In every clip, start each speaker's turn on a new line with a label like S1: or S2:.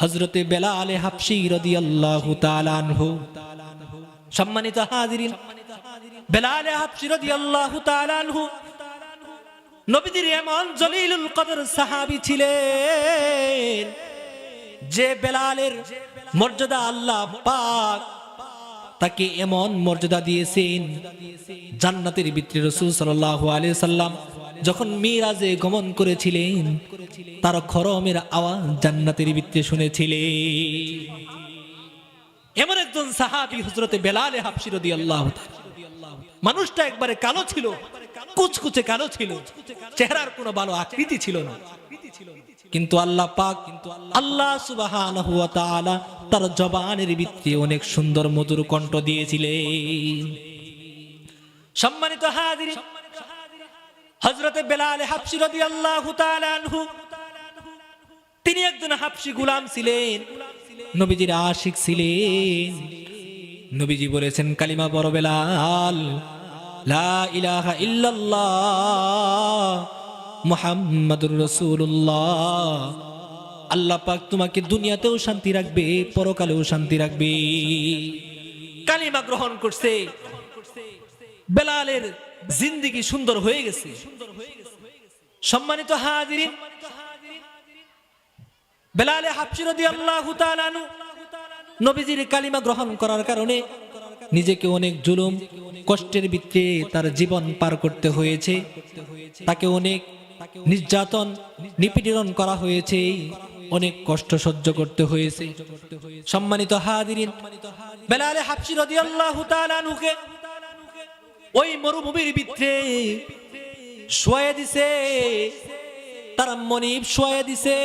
S1: হজরতে বেলালে হাফসি রদিয়াল্লাহু তাআলা আনহু। সম্মানিত হাজিরিন বেলালে হাফসি রদিয়াল্লাহু তাআলা আনহু। নবীজির এমন জলিলুল কদর সাহাবী ছিলেন যে বেলালের মর্যাদা আল্লাহ পাক তাকে এমন মর্যাদা দিয়েছেন জান্নাতের ভিতরে রসুল সাল্লাল্লাহু আলাইহি সাল্লাম যখন মিরাজে গমন করেছিলেন, তার খরমের আওয়াজ জান্নাতের ভিতরে শুনেছিলেন। এমন একজন সাহাবী হজরতে বেলালে হাফসি রাদিয়াল্লাহু তাআলা। মানুষটা একবারে কালো ছিল, কুচকুচে কালো ছিল, চেহারার কোনো ভালো আকৃতি ছিল না। কিন্তু আল্লাহ পাক, আল্লাহ সুবহানাহু ওয়া তাআলা তার জবানের ভিতরে অনেক সুন্দর মধুর কণ্ঠ দিয়েছিলেন। সম্মানিত হাজির হযরতে বেলাল রাদিয়াল্লাহু তাআলা আনহু, তিনি একজন হাবশি গোলাম ছিলেন, নবীজির আশিক ছিলেন। নবীজি বলেছেন, কালিমা বড় বেলাল, লা ইলাহা আল্লাহ তোমাকে দুনিয়াতেও শান্তি রাখবে, পরকালেও শান্তি রাখবে। কালিমা গ্রহণ করছে। বেলালের জিন্দিগি সুন্দর হয়ে গেছে। সম্মানিত বেলালে তাআলা নবীজির কালিমা গ্রহণ করার কারণে নিজেকে অনেক জুলুম, কষ্টের তার জীবন পার করতে হয়েছে। তাকে অনেক নির্যাতন, নিপীড়ন করা হয়েছে। অনেক কষ্ট সহ্য করতে হয়েছে। সম্মানিত হাদিরিন বেলালে আনহুকে ওই মরুভূমির ভিতরে শোয়া দিছে, তারা মনিব শোয়া দিছে।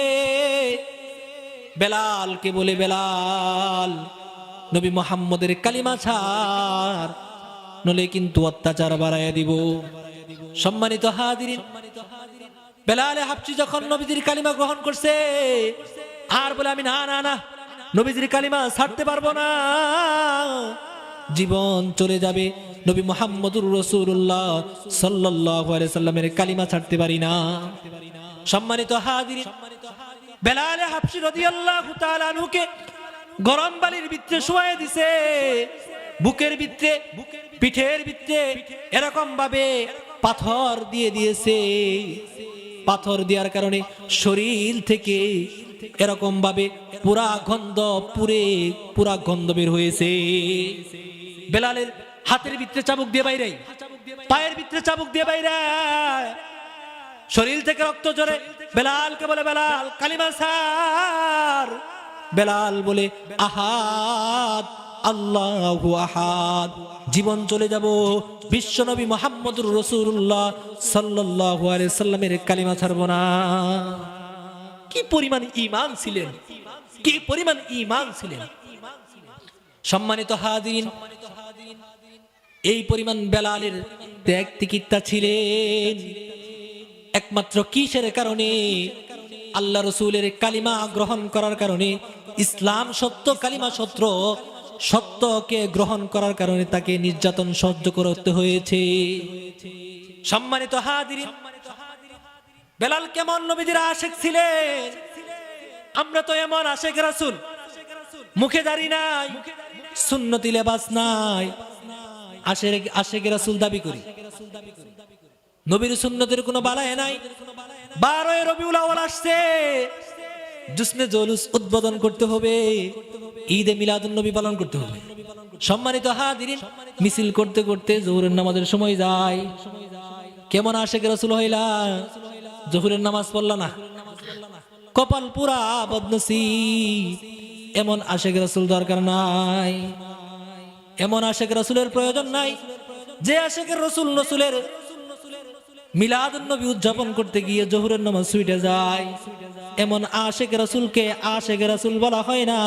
S1: বেলালকে বলে, বেলাল, নবী মোহাম্মদের কালিমা ছাড়, নলে কিন্তু অত্যাচার বাড়াইয়া দিব। সম্মানিত হাদিরিন বেলালে হাফসি যখন নবীজির কালিমা গ্রহণ করছে, আর বলে, আমি না না না, নবীজির কালিমা ছাড়তে পারব না, জীবন চলে যাবে। নবী মোহাম্মদুর রসুল্লাহ সাল্লাহ সাল্লামের কালিমা ছাড়তে পারি না। সম্মানিত হাদিরিন বেলালে হাফসি গরম বালির ভিতরে শোয়া দিছে। বুকের পিঠের ভিতরে এরকম ভাবে পাথর দিয়ে দিয়েছে। পাথর দেওয়ার কারণে শরীর থেকে এরকম ভাবে পুরা গন্ধ পুরে পুরা গন্ধ বের হয়েছে। বেলালের হাতের ভিতরে চাবুক দিয়ে বাইরে। পায়ের ভিতরে চাবুক দিয়ে বাইরে। শরীর থেকে রক্ত জরে বেলালকে বলে, বেলাল কালিমা সার বেলাল বলে, আহাদ, আল্লাহু আহাদ। জীবন চলে যাব বিশ্বনবী মোহাম্মদুর রসুল্লাহ আলাইহি সাল্লামের কালিমা ছাড়ব না। কি পরিমাণ ঈমান ছিলেন? কি পরিমাণ ঈমান ছিলেন? সম্মানিত হাদিন এই পরিমাণ বেলালের ত্যাগ তিকিত্তা ছিলেন। একমাত্র কিসের কারণে? আল্লাহ রসুলের কালিমা গ্রহণ করার কারণে, ইসলাম সত্য, কালিমা সত্য, সত্যকে গ্রহণ করার কারণে তাকে নির্যাতন সহ্য করতে হয়েছে। সম্মানিত হাদির বেলাল কেমন নবীদের আশেক ছিলেন? আমরা তো এমন আশেক রাসুল। মুখে দাঁড়ি নাই, সুন্নতি লেবাস নাই। রাসুল দাবি করি। নবীর সুন্নতের কোনো বালায় নাই। বারোয় রবিউল আওয়াল আসছে। জুসনে জলুস উদ্বোধন করতে হবে। ঈদে মিলাদুন নবী পালন করতে হবে। সম্মানিত হাদিরিন মিছিল করতে করতে জোহরের নামাজের সময় যায়। কেমন আশেক রসুল হইলা? জোহরের নামাজ পড়লা না? কপাল পুরা বদনসি এমন আশেক রসুল দরকার নাই। এমন আশেখ রসুলের প্রয়োজন নাই। যে আশেকের রসুল রসুলের মিলাদ নবী উদযাপন করতে গিয়ে জহুরের নামাজ সুইটে যায়। এমন আশেক রাসুলকে আশেক রাসুল বলা হয় না।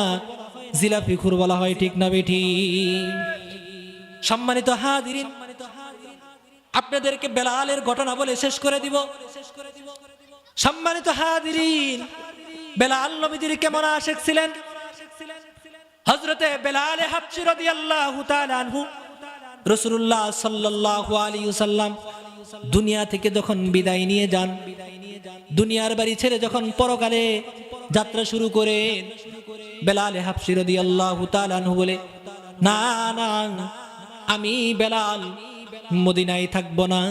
S1: জিলাপি খুর বলা হয়, ঠিক না বেঠি? সম্মানিত হাদিরিন আপনাদেরকে বেলালের ঘটনা বলে শেষ করে দিব। সম্মানিত হাদিরিন বেলাল নবীজির কেমন আশেখ ছিলেন? হজরতে বেলালে হাফসি রাদিয়াল্লাহু তাআলা আনহু, রাসূলুল্লাহ সাল্লাল্লাহু আলাইহি ওয়াসাল্লাম দুনিয়া থেকে যখন বিদায় নিয়ে যান, দুনিয়ার বাড়ি ছেড়ে যখন পরকালে যাত্রা শুরু করেন বেলাল হাফসি রদি আল্লাহ তালানহু বলে, না না, আমি বেলাল, মদিনায় থাকব না।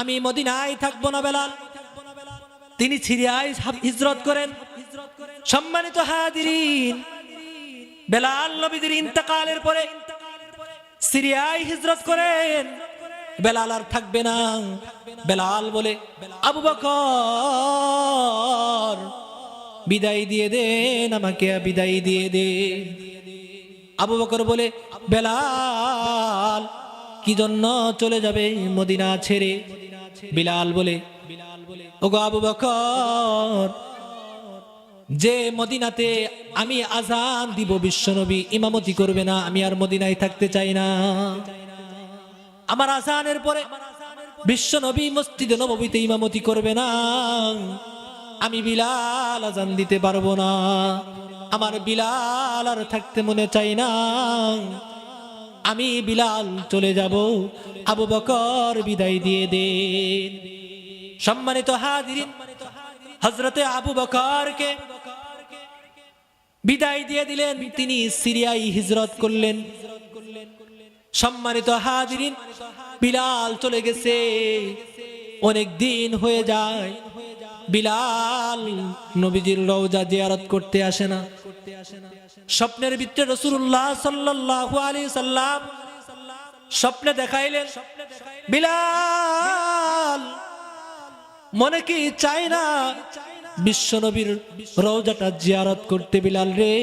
S1: আমি মদিনায় থাকব না, বেলাল। তিনি সিরিয়ায় হিজরত করেন। সম্মানিত হাদিরিন বেলাল নবীদের ইন্তেকালের পরে সিরিয়ায় হিজরত করেন। বেলাল আর থাকবে না। বেলাল বলে, আবু বকর, বিদায় দিয়ে দেন আমাকে বিদায় দিয়ে দে। আবু বকর বলে, বেলাল, কি জন্য চলে যাবে মদিনা ছেড়ে? বিলাল বলে, ওগো আবু বকর যে মদিনাতে আমি আজান দিব, বিশ্বনবী ইমামতি করবে না, আমি আর মদিনায় থাকতে চাই না। আমার আজানের পরে বিশ্বনবী মসজিদে নবীতে ইমামতি করবে না। আমি বিলাল আজান দিতে পারব না। আমার বিলাল আর থাকতে মনে চাই না। আমি বিলাল চলে যাব, আবু বকর বিদায় দিয়ে দে সম্মানিত হাজিরিন হজরতে আবু বকরকে বিদায় দিয়ে দিলেন। তিনি সিরিয়ায় হিজরত করলেন। সম্মানিত হাজিরিন, বিলাল চলে গেছে। অনেক দিন হয়ে যায়। বিলাল নবীজির রওজা জিয়ারত করতে আসে না। স্বপ্নের ভিতরে রসুল্লাহ সাল্লাল্লাহু আলাইহি সাল্লাম স্বপ্নে দেখাইলেন, বিলাল মনে কি চাই না? বিশ্বনবীর রওজাটা জিয়ারত করতে বিলাল রে,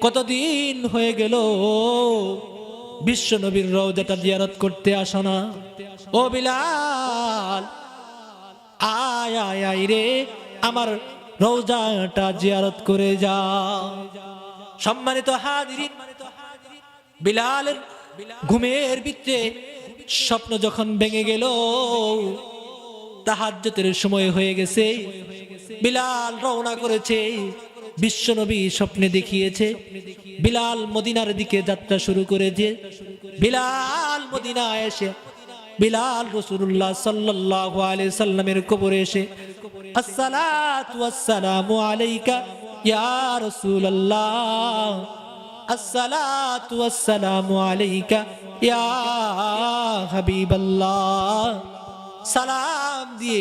S1: কতদিন হয়ে গেল? বিশ্বনবীর রওজাটা জিয়ারত করতে আসো না। ও বিলাল, আয় আয় আয় রে, আমার রওজাটা জিয়ারত করে যা। সম্মানিত হাজিরিন, বিলালের ঘুমের ভিতরে স্বপ্ন যখন ভেঙে গেল তাহাজ্জতের সময় হয়ে গেছে। বিলাল রওনা করেছে। বিশ্বনবী স্বপ্নে দেখিয়েছে। বিলাল মদিনার দিকে যাত্রা শুরু করেছে। বিলাল মদিনা এসে, বিলাল রসুল্লাহ সাল্লাল্লাহু আলাইহি সাল্লামের কবরে এসে ওয়াসসালামু আলাইকা ইয়া রাসূলুল্লাহ। আসসালাতু ওয়াসসালামু আলাইকা ইয়া হাবিবাল্লাহ। সালাম দিয়ে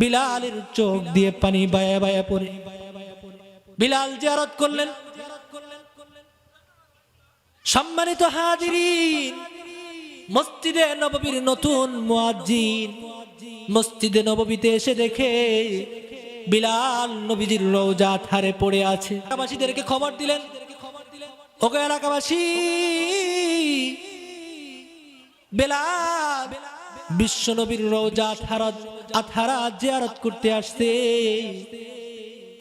S1: বিলালের চোখ দিয়ে পানি বায়া বায়া পড়ে। বিলাল জিয়ারত করলেন। সম্মানিত হাজিরিন, মসজিদে নববীর নতুন মুয়াজ্জিন, মসজিদে নববীতে এসে দেখে বিলাল নবীজির রওজা থারে পড়ে আছে। এলাকাবাসীদেরকে খবর দিলেন ওকে এলাকাবাসী, বেলাল বিশ্ব রোজা রওজা আথারা আথারা জিয়ারত করতে আসছে।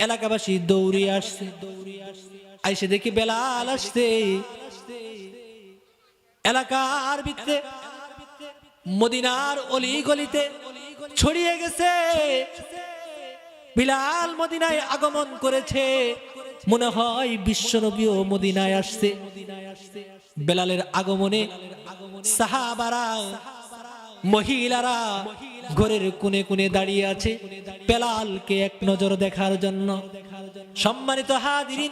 S1: এলাকাবাসী দৌড়ে আসছে। আইসে দেখি বেলাল আসছে। এলাকার ভিতরে মদিনার অলি গলিতে ছড়িয়ে গেছে। বিলাল মদিনায় আগমন করেছে। মনে হয় বিশ্বনবীও মদিনায় আসছে। বেলালের আগমনে সাহাবারা মহিলারা ঘরের কোণে কোণে দাঁড়িয়ে আছে বেলালকে এক নজর দেখার জন্য। সম্মানিত হাদিরিন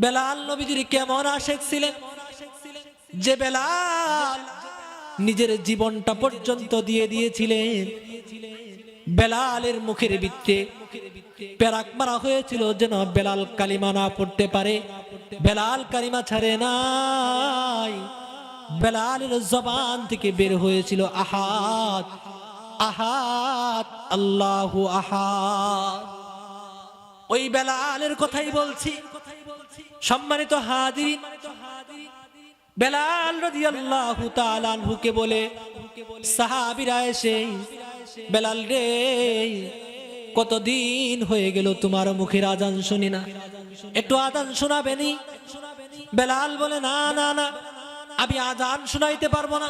S1: বেলাল নবীজির কেমন আশেক ছিলেন? যে বেলাল নিজের জীবনটা পর্যন্ত দিয়ে দিয়েছিলেন। বেলালের মুখের বৃত্তে পেরাক মারা হয়েছিল যেন বেলাল কালিমা না পড়তে পারে। বেলাল কালিমা ছাড়ে নাই। বেলালের জবান থেকে বের হয়েছিল আহাত আহাত, আল্লাহ আহাত। ওই বেলালের কথাই বলছি। সম্মানিত হাদিন বেলাল রাদিয়াল্লাহু তাআলা আনহুকে বলে, সাহাবীরা এসে, বেলাল রে, কতদিন হয়ে গেল তোমার মুখের আজান শুনি না? একটু আজান শোনাবেনি বেলাল বলে, না না না। আমি আজান শোনাইতে পারব না।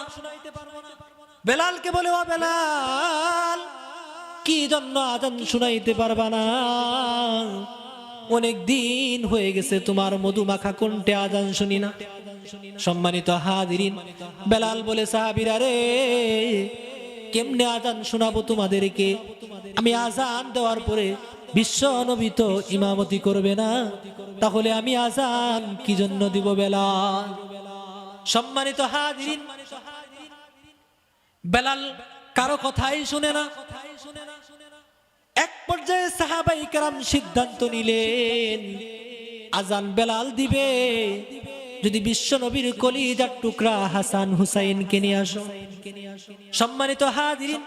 S1: বেলালকে বলে, ও বেলাল, কি জন্য আজান শুনাইতে পারবা না? অনেক দিন হয়ে গেছে তোমার মধুমাখা কোনটে আজান শুনি না? সম্মানিত হাদিরিন বেলাল বলে, সাহাবিরা রে, কেমনে আজান শোনাবো তোমাদেরকে? আমি আজান দেওয়ার পরে বিশ্ব নবী ইমামতি করবে না। তাহলে আমি আজান কি জন্য দিব বেলাল? সম্মানিত হাজিরিন, বেলাল কারও কথাই শুনে না। এক পর্যায়ে সাহাবাই কারাম সিদ্ধান্ত নিলেন, আজান বেলাল দিবে। যদি বিশ্ব নবীর কলিজার টুকরা হাসান হুসাইনকে নিয়ে আসো। সম্মানিত হাজিরিন,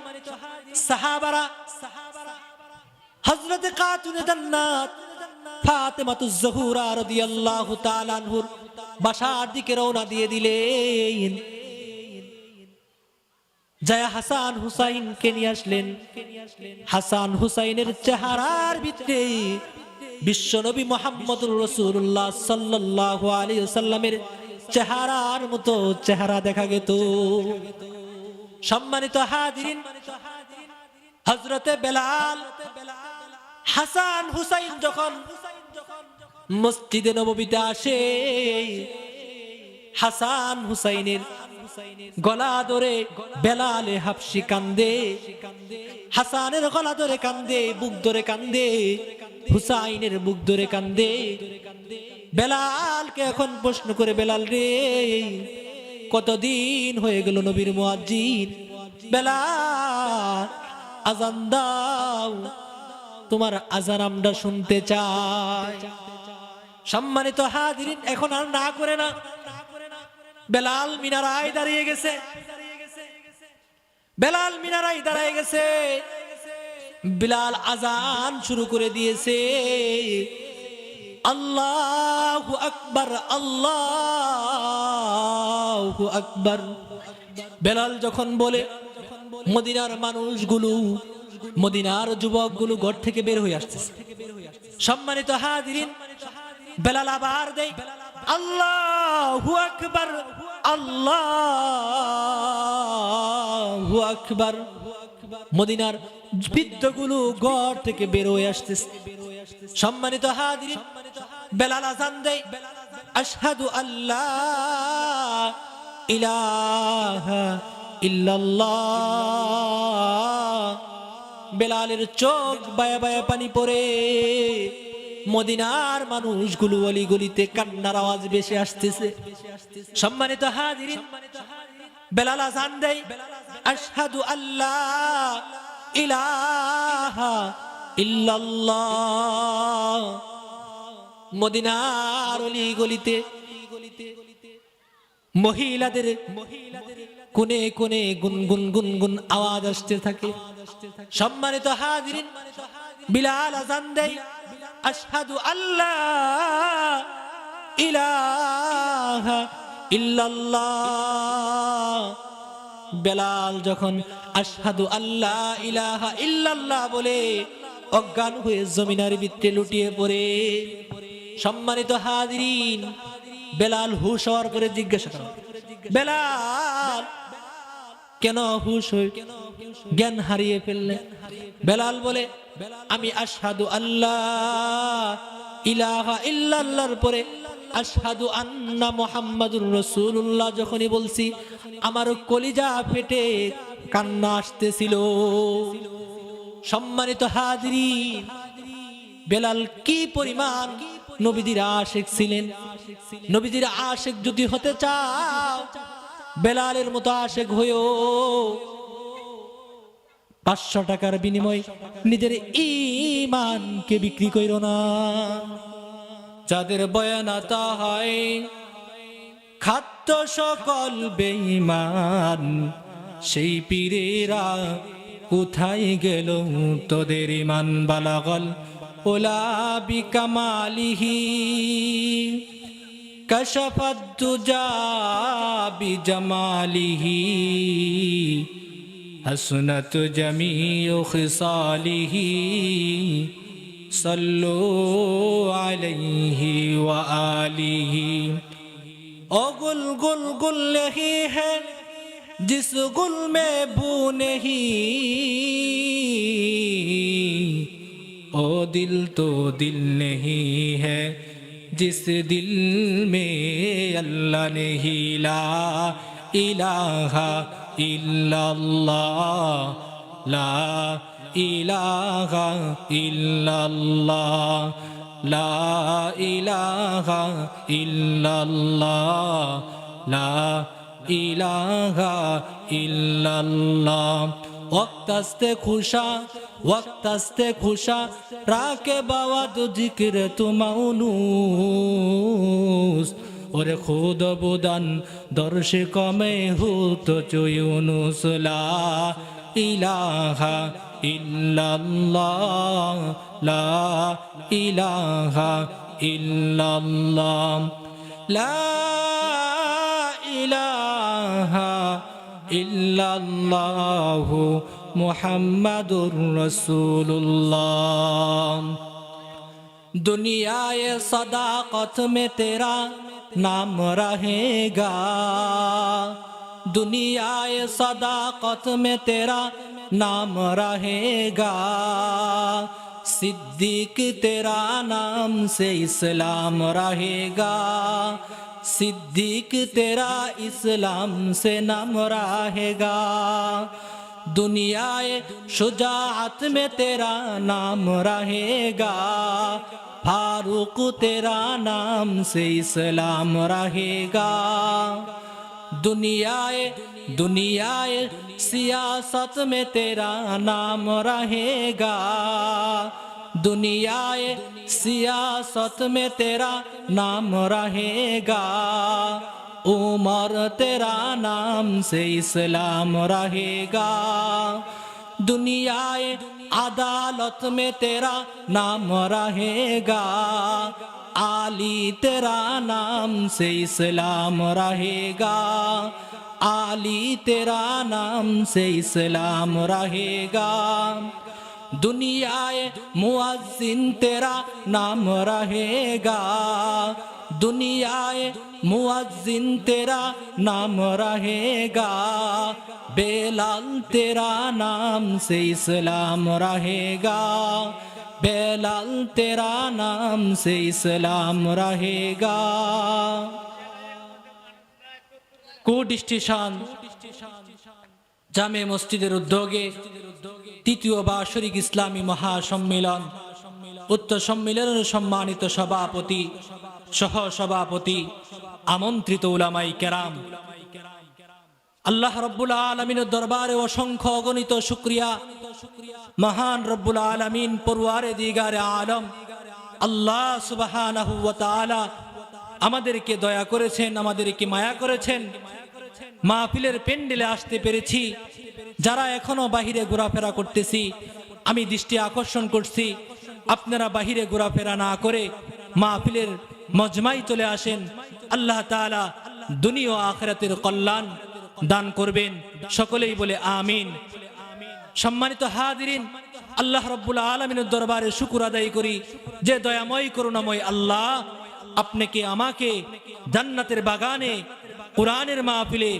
S1: সাহাবারা, হযরতে কাতুনে জান্নাত, ফাতেমাতুজ জহুরা রাদিয়াল্লাহু তাআলা আনহুর বাসার দিকে রওনা দিয়ে দিলেন। জয়া হাসান হুসাইনকে নিয়ে আসলেন। হাসান হুসাইনের চেহারার ভিতরে বিশ্বনবী মোহাম্মদুর রসুল্লাহ সাল্লাল্লাহু আলাইহি সাল্লামের চেহারার মতো চেহারা দেখা গেত। সম্মানিত হাজিরিন হজরতে বেলাল, হাসান হুসাইন যখন মসজিদে নববীতে আসে। হাসান হুসাইনের গলা ধরে বেলালে হাফসি কান্দে। হাসানের গলা ধরে কান্দে, বুক ধরে কান্দে। হুসাইনের বুক ধরে কান্দে। বেলালকে এখন প্রশ্ন করে, বেলাল রে, কতদিন হয়ে গেল নবীর মুয়াজ্জিন? বেলাল, আজান দাও। তোমার আজান আমরা শুনতে চাই। সম্মানিত হাজিরিন, এখন আর না করে না। বেলাল মিনারায় দাঁড়িয়ে গেছে। বেলাল মিনারায় দাঁড়িয়ে গেছে। বিলাল আজান শুরু করে দিয়েছে। আল্লাহ আকবর আল্লাহ আকবর। বেলাল যখন বলে, মদিনার মানুষগুলো, মদিনার যুবকগুলো ঘর থেকে বের হয়ে আসতেছে। সম্মানিত হাজিরিন বেলাল আবার দেয় আল্লাহু আকবার আল্লাহু আকবার। মদিনার বৃদ্ধগুলো ঘর থেকে বের হয়ে আসতেছে। সম্মানিত হাজিরিন, বেলাল আজান দেয় আশহাদু আল্লাহ ইলাহা ইল্লাল্লাহ। বেলালের চোখ বায়া বায়া পানি পড়ে। মদিনার মানুষগুলো অলি গলিতে কান্নার আওয়াজ বেশি আসতেছে। সম্মানিত হাজিরিন, বেলাল আজান দেয় আল্লাহ ইল্লাল্লাহ। মদিনার মহিলাদের কোনে কোনে গুনগুন গুনগুন আওয়াজ আসতে থাকে। সম্মানিত হাজিরিন, বিলাল আজান দেয় আশহাদু আল্লাহ ইলাহা ইল্লাল্লাহ। বেলাল যখন আশহাদু আল্লাহ ইলাহা ইল্লাল্লাহ বলে, অজ্ঞান হয়ে জমিনার ভিতরে লুটিয়ে পড়ে। সম্মানিত হাজিরিন, বেলাল হুশ হওয়ার পরে জিজ্ঞাসা করা। বেলাল কেন হুশ হয়ে জ্ঞান হারিয়ে ফেললে? বেলাল বলে, আমি আসাদু আল্লাহ ইলাহা ইল্লাল্লাহর পরে আশহাদু আন্না মুহাম্মাদুর রাসূলুল্লাহ যখনই বলছি, আমার কলিজা ফেটে কান্না আসতেছিল। সম্মানিত হাজিরিন বেলাল কি পরিমাণ নবীদের আশেক ছিলেন? নবীদের আশেক যদি হতে চাও বেলালের মতো আশেক হয়েও পাঁচশো টাকার বিনিময় নিজের ইমানকে বিক্রি কইর না। যাদের বয়ানাতা হয় খাদ্য সকল বেঈমান, সেই পীরেরা কোথায় গেল তোদের ইমান বালাগল? ওলা বিকামালিহি। كشف الدجى بجماله حسنت جميع خصاله صلوا عليه وآله او گل گل گل نہیں ہے جس گل میں بو نہیں او دل تو دل نہیں ہے जिस दिल में अल्लाह ने हिला इलाहा इल्लल्लाह ला इलाहा इल्लल्लाह ला इलाहा इल्लल्लाह ला इलाहा इल्लल्लाह वक्त खुशा খুশা ওয়াক্ত আস্তে খুশা রাকে বাবা তো জিকির তুমাউনুস ওরে খুদ বুদান দর্শে কমে হুত চুয়ুনুস লা ইলাহা ইল্লাল্লাহ লা ইলাহা ইল্লাল্লাহ লা ইলাহা ইল্লাল্লাহু মুহাম্মাদুর রাসূলুল্লাহ दुनिया ये सदाकत में तेरा नाम रहेगा दुनिया ये सदाकत में तेरा नाम रहेगा सिद्दीक तेरा नाम से इस्लाम रहेगा सिद्दीक तेरा इस्लाम से नाम रहेगा दुनियाए शुजात में तेरा नाम रहेगा फारूक तेरा नाम से इस्लाम रहेगा दुनियाए दुनियाए सियासत में तेरा नाम रहेगा दुनियाए सियासत में तेरा नाम रहेगा उमर तेरा नाम से इस्लाम रहेगा दुनियाए अदालत में तेरा नाम रहेगा आली तेरा नाम से इस्लाम रहेगा आली तेरा नाम से इस्लाम रहेगा दुनियाए मुअज्जिन तेरा नाम रहेगा दुनियाए मुअज्जिन तेरा नाम रहेगा बेलाल तेरा नाम से इस्लाम रहेगा बेलाल तेरा नाम से इस्लाम रहेगा কোড স্টেশন জামে মসজিদের উদ্যোগে তৃতীয় বার্ষিক ইসলামী মহাসম্মেলন। উত্তর সম্মেলনের সম্মানিত সভাপতি সহ সভাপতি আমন্ত্রিত উলামাই কেরাম। আল্লাহ রব্বুল আলমিনের দরবারে অসংখ্য অগণিত শুক্রিয়া। মহান রব্বুল আলমিন পড়ুয়ারে দিগারে আলম। আল্লাহ তাআলা আমাদেরকে দয়া করেছেন, আমাদেরকে মায়া করেছেন। মাহফিলের পেন্ডেলে আসতে পেরেছি। যারা এখনও বাহিরে ঘোরাফেরা করতেছি, আমি দৃষ্টি আকর্ষণ করছি। আপনারা বাহিরে ঘোরাফেরা না করে মাহফিলের মজমাই চলে আসেন। আল্লাহ তাআলা দুনিয়া আখরাতের কল্যাণ দান করবেন। সকলেই বলে আমিন। সম্মানিত হাদিরিন আল্লাহ রব্বুল আলমিনের দরবারে শুকুর আদায় করি যে দয়াময় করুণাময় আল্লাহ আপনাকে, আমাকে জান্নাতের বাগানে কোরআনের মাহফিলে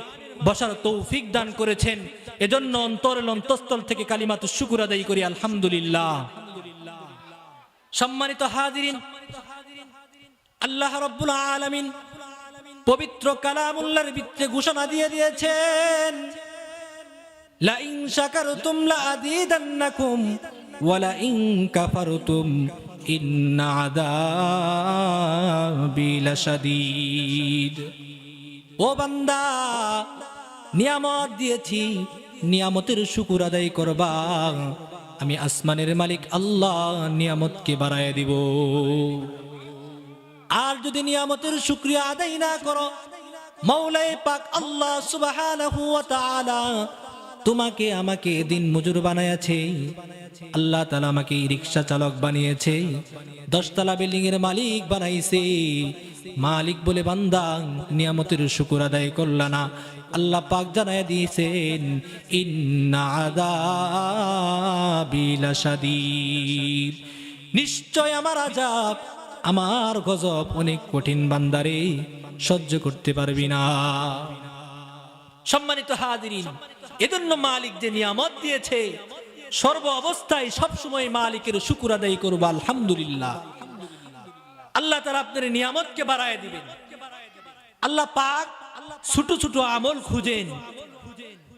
S1: বসার তৌফিক দান করেছেন। এজন্য অন্তরের অন্তঃস্থল থেকে কালিমাত শুকুর আদায় করি, আলহামদুলিল্লাহ। সম্মানিত হাদিরিন আল্লাহ রব্বুল আলামিন পবিত্র কালামুল্লাহর ভিতরে ঘোষণা দিয়ে দিয়েছেন, লাইন শাকারতুম লাআযীদান্নাকুম ওয়া লাইন কাফারতুম ইন্না আযাবি লাশাদীদ। ও বান্দা, নিয়ামত দিয়েছি, নিয়ামতের শুকুর আদায় করবা। আমি আসমানের মালিক আল্লাহ, নিয়ামতকে বাড়ায় দিব। আর যদি নিয়ামতের শুক্রিয়া আদায় না করো মৌলাই পাক আল্লাহ তাআলা তোমাকে আমাকে দিন মজুর বানায়াছে। আল্লাহ তাআলা আমাকে রিক্সা চালক বানিয়েছে। দশতলা বিল্ডিং এর মালিক বানাইছে। মালিক বলে, বান্দা, নিয়ামতের শুকুর আদায় করলা না। আল্লাহ পাক জানায় দিয়েছেন, ইন্না নিশ্চয় আমার আজাব আমার গজব অনেক কঠিন বান্দারে সহ্য করতে পারবি না। সম্মানিত হাদিরিন এজন্য মালিক যে নিয়ামত দিয়েছে সর্ব অবস্থায় সবসময় মালিকের শুকুর আদায় করব, আলহামদুলিল্লাহ। আল্লাহ তারা আপনার নিয়ামতকে বাড়ায় দিবেন। আল্লাহ পাক ছোট ছোট আমল খুঁজেন,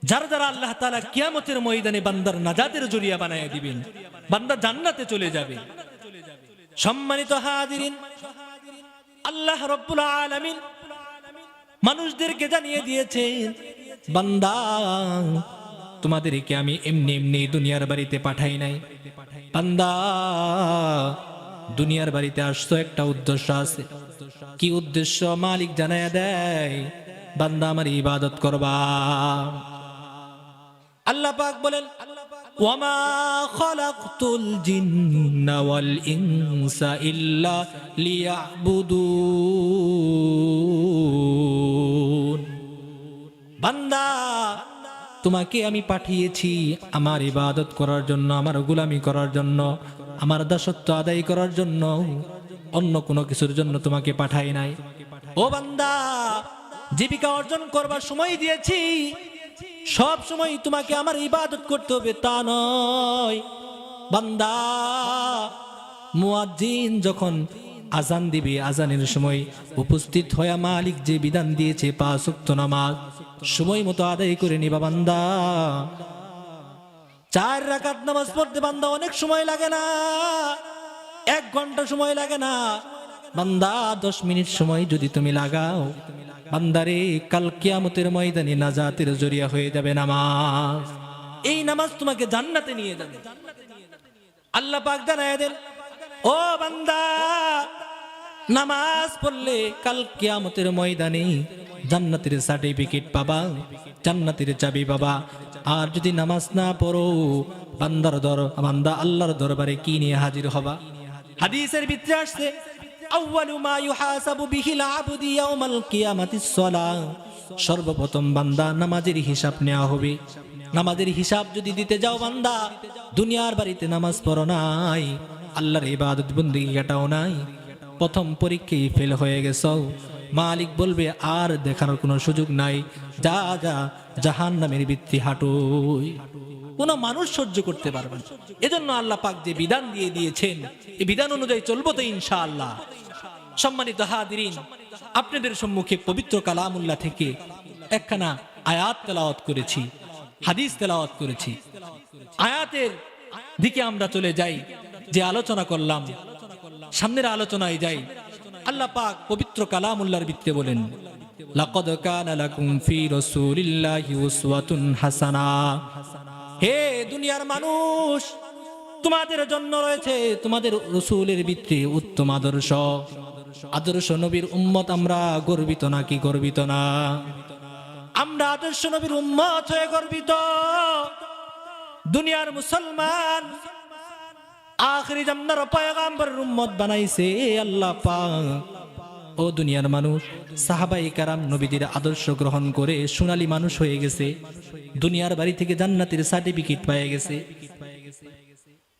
S1: যারা যারা আল্লাহ তাআলা কিয়ামতের ময়দানে বান্দার নাজাতের জরিয়া বানায় দিবেন, বান্দা জান্নাতে চলে যাবে। সম্মানিত হাজিরিন, আল্লাহ রব্বুল আলামিন মানুষদেরকে জানিয়ে দিয়েছেন, বান্দা তোমাদেরকে আমি এমনি এমনি দুনিয়ার বাড়িতে পাঠাই নাই। বান্দা, দুনিয়ার বাড়িতে আসছো একটা উদ্দেশ্য আছে। কি উদ্দেশ্য? মালিক জানায় দেয়, বান্দা আমার ইবাদত করবা। আল্লাহ পাক বলেন বান্দা তোমাকে আমি পাঠিয়েছি আমার ইবাদত করার জন্য, আমার গোলামি করার জন্য, আমার দাসত্ব আদায় করার জন্য। অন্য কোনো কিছুর জন্য তোমাকে পাঠাই নাই। ও বান্দা, জীবিকা অর্জন করবার সময় দিয়েছি। সব সময় তোমাকে আমার ইবাদত করতে হবে, তা নয়। বান্দা, মুয়াজ্জিন যখন আজান দিবে, আজানের সময় উপস্থিত হয়া মালিক যে বিধান দিয়েছে পাঁচ উক্ত নামাজ, সময় মতো আদায় করে নিবা বান্দা। চার রাকাত নামাজ পড়তে বান্দা অনেক সময় লাগে না, এক ঘণ্টা সময় লাগে না। বান্দা, দশ মিনিট সময় যদি তুমি লাগাও বান্দারে কাল কিয়ামতের ময়দানে নাজাতের জরিয়া হয়ে যাবে নামাজ। এই নামাজ তোমাকে জান্নাতে নিয়ে যাবে। আল্লাহ পাক দেন ও বান্দা, নামাজ পড়লে কাল কিয়ামতের ময়দানে জান্নাতের সার্টিফিকেট পাবা, জান্নাতের চাবি পাবা। আর যদি নামাজ না পড়ো, বান্দার দর, বান্দা আল্লাহর দরবারে কি নিয়ে হাজির হবা? হাদিসের ভিতরে আসছে, আউয়ালু মা ইউহাসাবু বিহিল আবদি ইয়াউমাল কিয়ামাতিস সালাহ সর্বপ্রথম বান্দা নামাজের হিসাব নেওয়া হবে। নামাজের হিসাব যদি দিতে যাও বান্দা, দুনিয়ার বাড়িতে নামাজ পড়ো নাই। আল্লাহর ইবাদত বন্দিগি কাটাও নাই। প্রথম পরীক্ষায় ফেল হয়ে গেছ। মালিক বলবে, আর দেখানোর কোনো সুযোগ নাই। যা যা জাহান নামের বৃত্তি হাঁটুই। কোনো মানুষ সহ্য করতে পারবে না। এজন্য আল্লাহ পাক যে বিধান দিয়ে দিয়েছেন, এই বিধান অনুযায়ী চলবো তো ইনশাআল্লাহ। সম্মানিত হাদিরিন আপনাদের সম্মুখে পবিত্র কালামুল্লাহ থেকে একখানা আয়াত তেলাওয়াত করেছি, হাদিস তেলাওয়াত করেছি। আয়াতের দিকে আমরা চলে যাই। যে আলোচনা করলাম, সামনের আলোচনায় যাই। আল্লাহ পাক পবিত্র কালামুল্লাহর ভিত্তে বলেন, লাকাদ ফি রাসূলিল্লাহি উসওয়াতুন হাসানা। হে দুনিয়ার মানুষ, তোমাদের জন্য রয়েছে তোমাদের রসুলের ভিত্তি উত্তম আদর্শ। আদর্শ নবীর উম্মত আমরা গর্বিত নাকি গর্বিত না? আমরা আদর্শ নবীর উম্মত হয়ে গর্বিত। দুনিয়ার মুসলমান আখরি জামনার পয়গাম্বরের উম্মত বানাইছে, আল্লাহ পাক। ও দুনিয়ার মানুষ, সাহাবাই কারাম নবীদের আদর্শ গ্রহণ করে সোনালী মানুষ হয়ে গেছে। দুনিয়ার বাড়ি থেকে জান্নাতের সার্টিফিকেট পেয়ে গেছে।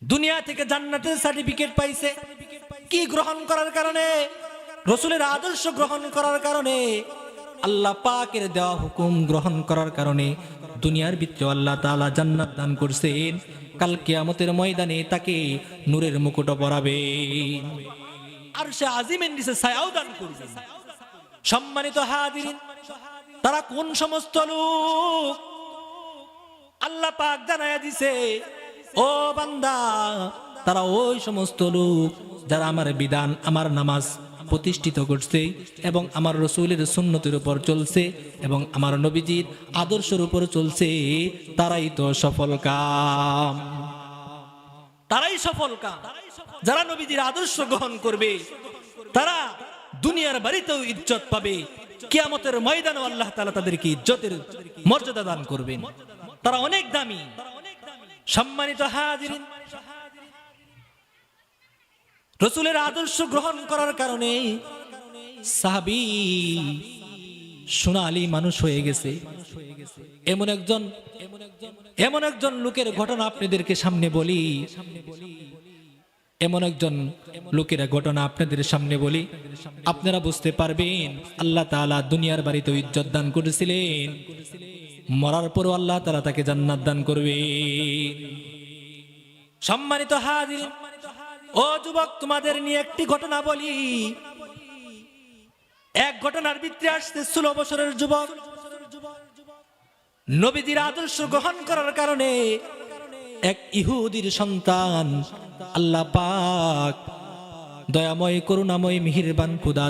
S1: দুনিয়া থেকে জান্নাতের সার্টিফিকেট পাইছে। কি গ্রহণ করার কারণে? রসুলের আদর্শ গ্রহণ করার কারণে। আল্লাহ পাকের দেওয়া হুকুম গ্রহণ করার কারণে দুনিয়ার ভিতরে আল্লাহ তাআলা জান্নাত দান করছেন। কাল কিয়ামতের ময়দানে তাকে নূরের মুকুট পরাবে। আর সে আজিমের নিচে ছায়াও দান করবে। সম্মানিত হাদিরিন তারা কোন সমস্ত লোক? আল্লাহ পাক জানায়া দিছে, ও বান্দা, তারা ওই সমস্ত লোক যারা আমার বিধান, আমার নামাজ প্রতিষ্ঠিত করছে এবং আমার রসুলের সুন্নতির উপর চলছে এবং আমার নবীজির আদর্শের উপর চলছে, তারাই তো সফল কাম। তারাই সফল কাম। যারা নবীজির আদর্শ গ্রহণ করবে, তারা দুনিয়ার বাড়িতেও ইজ্জত পাবে। কিয়ামতের ময়দানও আল্লাহ তালা তাদেরকে ইজ্জতের মর্যাদা দান করবেন। তারা অনেক দামি। সম্মানিত হাজিরিন রসুলের আদর্শ গ্রহণ করার কারণে সাহাবি সোনালি মানুষ হয়ে গেছে। এমন একজন এমন একজন লোকের ঘটনা আপনাদেরকে সামনে বলি। এমন একজন লোকের ঘটনা আপনাদের সামনে বলি। আপনারা বুঝতে পারবেন, আল্লাহ তাআলা দুনিয়ার বাড়িতে ইজ্জত দান করেছিলেন। মরার পরও আল্লাহ তাআলা তাকে জান্নাত দান করবে সম্মানিত হাজির ও যুবক, তোমাদের নিয়ে একটি ঘটনা বলি। এক ঘটনার ভিত্তি আসতে ষোলো বছরের যুবক। নবীদের আদর্শ গ্রহণ করার কারণে এক ইহুদির সন্তান, আল্লাহ পাক, দয়াময়, করুণাময়, মিহিরবান খুদা